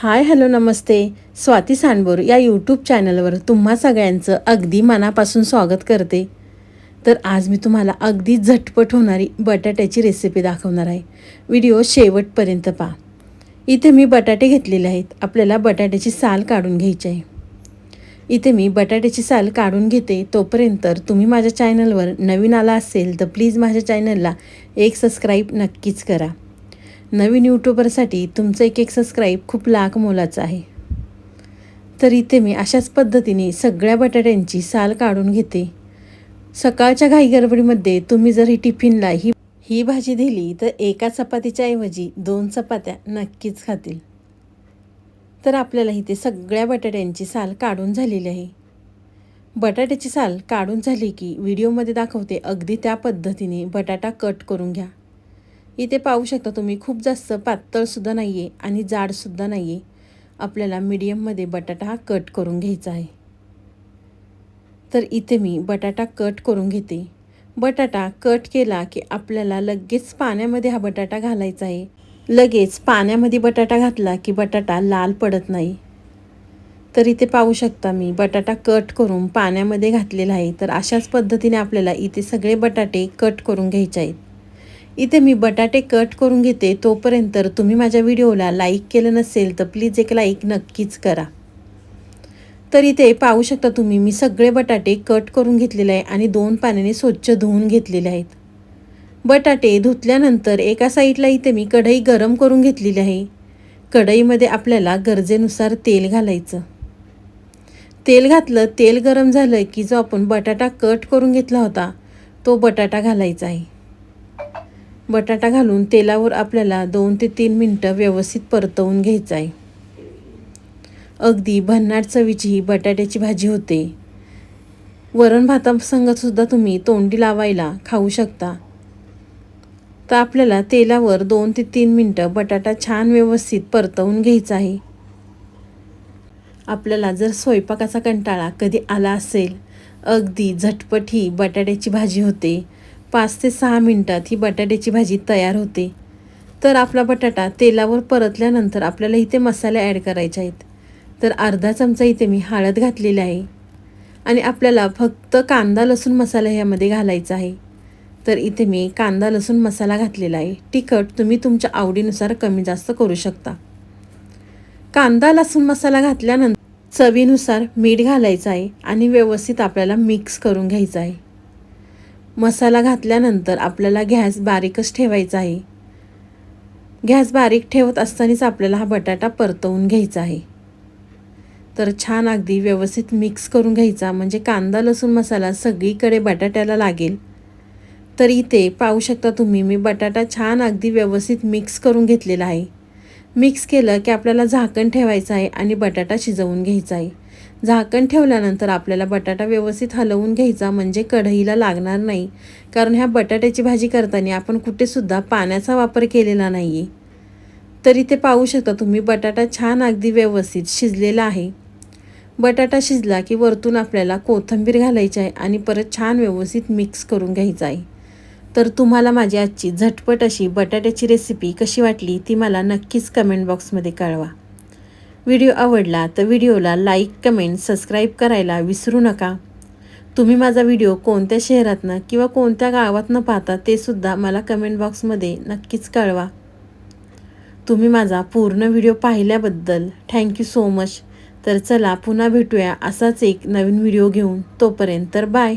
Hi hello नमस्ते. स्वाती सांडबोर या YouTube चॅनलवर तुम्हा सगळ्यांचं अगदी मनापासून स्वागत करते. तर आज मी तुम्हाला अगदी झटपट होणारी बटाट्याची रेसिपी दाखवणार आहे. व्हिडिओ शेवटपर्यंत पहा. इथे मी बटाटे घेतलेले आहेत. आपल्याला बटाट्याची साल काढून घ्यायची आहे. इथे मी बटाट्याची साल काढून घेते. तोपर्यंत तुम्ही माझ्या चॅनलवर नवीन आला असेल तर प्लीज माझ्या चॅनलला एक सबस्क्राईब नक्कीच करा. नवीन यूट्यूबरसाठी तुमचं एक एक सबस्क्राईब खूप लाख मोलाचं आहे. तर इथे मी अशाच पद्धतीने सगळ्या बटाट्यांची साल काढून घेते. सकाळच्या घाई गडबडीमध्ये तुम्ही जर ही टिफिनला ही ही भाजी दिली तर एका चपातीच्या ऐवजी दोन चपात्या नक्कीच खातील. तर आपल्याला इथे सगळ्या बटाट्यांची साल काढून झालेली आहे. बटाट्याची साल काढून झाली की व्हिडिओमध्ये दाखवते अगदी त्या पद्धतीने बटाटा कट करून घ्या. इथे पाहू शकता तुम्ही खूप जास्त पातळसुद्धा नाही आहे आणि जाडसुद्धा नाही आहे आपल्याला मीडियममध्ये बटाटा हा कट करून घ्यायचा आहे. तर इथे मी बटाटा कट करून घेते. बटाटा कट केला की आपल्याला लगेच पाण्यामध्ये हा बटाटा घालायचा आहे. लगेच पाण्यामध्ये बटाटा घातला की बटाटा लाल पडत नाही. तर इथे पाहू शकता मी बटाटा कट करून पाण्यामध्ये घातलेला आहे. तर अशाच पद्धतीने आपल्याला इथे सगळे बटाटे कट करून घ्यायचे आहेत. इथे मी बटाटे कट करून घेते. तोपर्यंत तुम्ही माझ्या व्हिडिओला लाईक केलं नसेल तर प्लीज एक लाईक नक्कीच करा. तर इथे पाहू शकता तुम्ही मी सगळे बटाटे कट करून घेतलेले आहे आणि दोन पाण्याने स्वच्छ धुवून घेतलेले आहेत. बटाटे धुतल्यानंतर एका साईडला इथे मी कढई गरम करून घेतलेली आहे. कढईमध्ये आपल्याला गरजेनुसार तेल घालायचं. तेल घातलं तेल गरम झालं की जो आपण बटाटा कट करून घेतला होता तो बटाटा घालायचा आहे. बटाटा घालून तेलावर आपल्याला दोन ते तीन मिनटं व्यवस्थित परतवून घ्यायचं आहे अगदी भन्नाट चवीची ही बटाट्याची भाजी होते. वरण भातासंगतसुद्धा तुम्ही तोंडी लावायला खाऊ शकता. तर आपल्याला तेलावर दोन ते तीन मिनटं बटाटा छान व्यवस्थित परतवून घ्यायचा आहे आपल्याला जर स्वयंपाकाचा कंटाळा कधी आला असेल अगदी झटपट ही बटाट्याची भाजी होते. पाच ते सहा मिनटात ही बटाट्याची भाजी तयार होते. तर आपला बटाटा तेलावर परतल्यानंतर आपल्याला इथे मसाले ॲड करायचे आहेत. तर अर्धा चमचा इथे मी हळद घातलेली आहे. आणि आपल्याला फक्त कांदा लसूण मसाला ह्यामध्ये घालायचा आहे. तर इथे मी कांदा लसूण मसाला घातलेला आहे. तिखट तुम्ही तुमच्या आवडीनुसार कमी जास्त करू शकता. कांदा लसूण मसाला घातल्यानंतर चवीनुसार मीठ घालायचं आहे आणि व्यवस्थित आपल्याला मिक्स करून घ्यायचं आहे. मसाला घातल्यानंतर आपल्याला गॅस बारीकच ठेवायचा आहे. गॅस बारीक ठेवत असतानाच आपल्याला हा बटाटा परतवून घ्यायचा आहे. तर छान अगदी व्यवस्थित मिक्स करून घ्यायचा म्हणजे कांदा लसूण मसाला सगळीकडे बटाट्याला लागेल. तर इथे पाहू शकता तुम्ही मी बटाटा छान अगदी व्यवस्थित मिक्स करून घेतलेला आहे. मिक्स केलं की आपल्याला झाकण ठेवायचं आहे आणि बटाटा शिजवून घ्यायचा आहे. झाकण ठेवल्यानंतर आपल्याला बटाटा व्यवस्थित हलवून घ्यायचा म्हणजे कढईला लागणार नाही. कारण ह्या बटाट्याची भाजी करताना आपण कुठेसुद्धा पाण्याचा वापर केलेला नाही आहे तरी ते पाहू शकता तुम्ही बटाटा छान अगदी व्यवस्थित शिजलेला आहे. बटाटा शिजला की वरतून आपल्याला कोथिंबीर घालायची आहे आणि परत छान व्यवस्थित मिक्स करून घ्यायचं आहे. तर तुम्हाला माझी आजची झटपट अशी बटाट्याची रेसिपी कशी वाटली ती मला नक्कीच कमेंट बॉक्समध्ये कळवा. व्हिडिओ आवडला तर व्हिडिओला लाईक कमेंट सबस्क्राईब करायला विसरू नका. तुम्ही माझा व्हिडिओ कोणत्या शहरातनं किंवा कोणत्या गावातनं पाहता ते सुद्धा मला कमेंट बॉक्समध्ये नक्कीच कळवा. तुम्ही माझा पूर्ण व्हिडिओ पाहिल्याबद्दल थँक्यू सो मच. तर चला पुन्हा भेटूया असाच एक नवीन व्हिडिओ घेऊन. तोपर्यंत तर बाय.